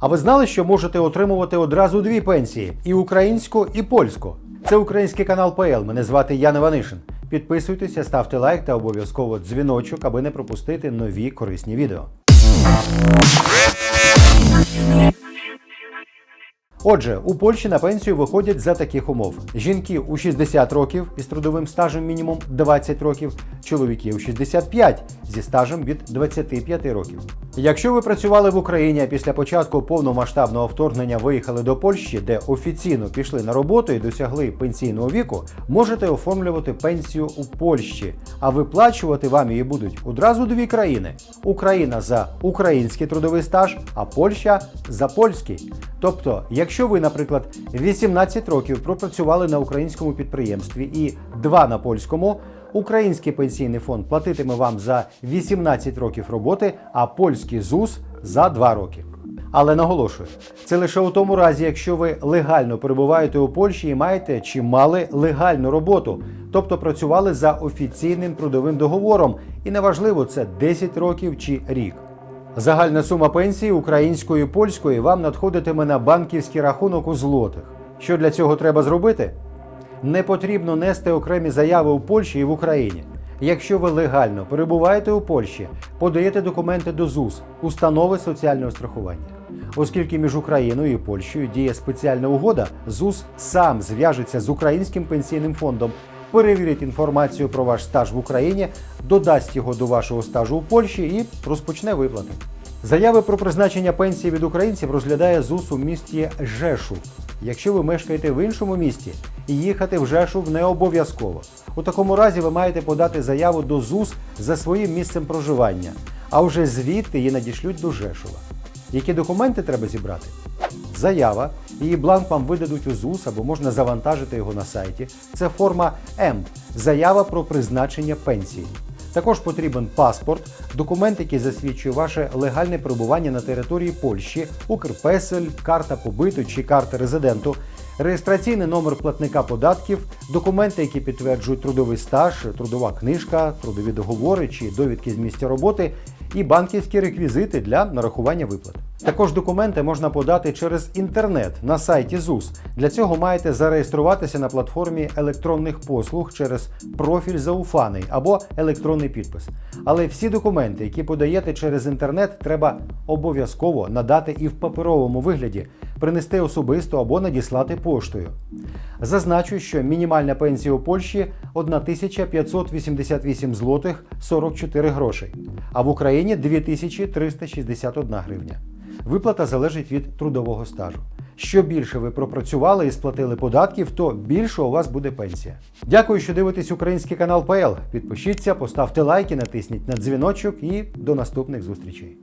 А ви знали, що можете отримувати одразу дві пенсії: і українську, і польську. Це український канал ПЛ. Мене звати Ян Іванишин. Підписуйтеся, ставте лайк та обов'язково дзвіночок, аби не пропустити нові корисні відео. Отже, у Польщі на пенсію виходять за таких умов: жінки у 60 років із трудовим стажем мінімум 20 років, чоловіки у 65 зі стажем від 25 років. Якщо ви працювали в Україні, після початку повномасштабного вторгнення виїхали до Польщі, де офіційно пішли на роботу і досягли пенсійного віку, можете оформлювати пенсію у Польщі, а виплачувати вам її будуть одразу дві країни: Україна за український трудовий стаж, а Польща за польський. Тобто, якщо ви, наприклад, 18 років пропрацювали на українському підприємстві і 2 на польському, український пенсійний фонд платитиме вам за 18 років роботи, а польський ЗУС за 2 роки. Але наголошую, це лише у тому разі, якщо ви легально перебуваєте у Польщі і маєте чи мали легальну роботу, тобто працювали за офіційним трудовим договором, і неважливо, це 10 років чи рік. Загальна сума пенсії української і польської вам надходитиме на банківський рахунок у злотих. Що для цього треба зробити? Не потрібно нести окремі заяви у Польщі і в Україні. Якщо ви легально перебуваєте у Польщі, подаєте документи до ЗУС, установи соціального страхування. Оскільки між Україною і Польщею діє спеціальна угода, ЗУС сам зв'яжеться з українським пенсійним фондом, перевірить інформацію про ваш стаж в Україні, додасть його до вашого стажу у Польщі і розпочне виплати. Заяви про призначення пенсії від українців розглядає ЗУС у місті Жешув. Якщо ви мешкаєте в іншому місті, їхати в Жешув не обов'язково. У такому разі ви маєте подати заяву до ЗУС за своїм місцем проживання, а вже звідти її надішлють до Жешува. Які документи треба зібрати? Заява, її бланк вам видадуть у ЗУС або можна завантажити його на сайті. Це форма М заява про призначення пенсії. Також потрібен паспорт, документ, який засвідчує ваше легальне перебування на території Польщі, Укрпесель, карта побиту чи карта резиденту, реєстраційний номер платника податків, документи, які підтверджують трудовий стаж, трудова книжка, трудові договори чи довідки з місця роботи, і банківські реквізити для нарахування виплат. Також документи можна подати через інтернет на сайті ЗУС. Для цього маєте зареєструватися на платформі електронних послуг через профіль Зауфаний або електронний підпис. Але всі документи, які подаєте через інтернет, треба обов'язково надати і в паперовому вигляді, принести особисто або надіслати поштою. Зазначу, що мінімальна пенсія у Польщі 1588 злотих 44 грошей, а в Україні 2361 гривня. Виплата залежить від трудового стажу. Що більше ви пропрацювали і сплатили податків, то більше у вас буде пенсія. Дякую, що дивитесь український канал ПЛ. Підпишіться, поставте лайки, натисніть на дзвіночок і до наступних зустрічей.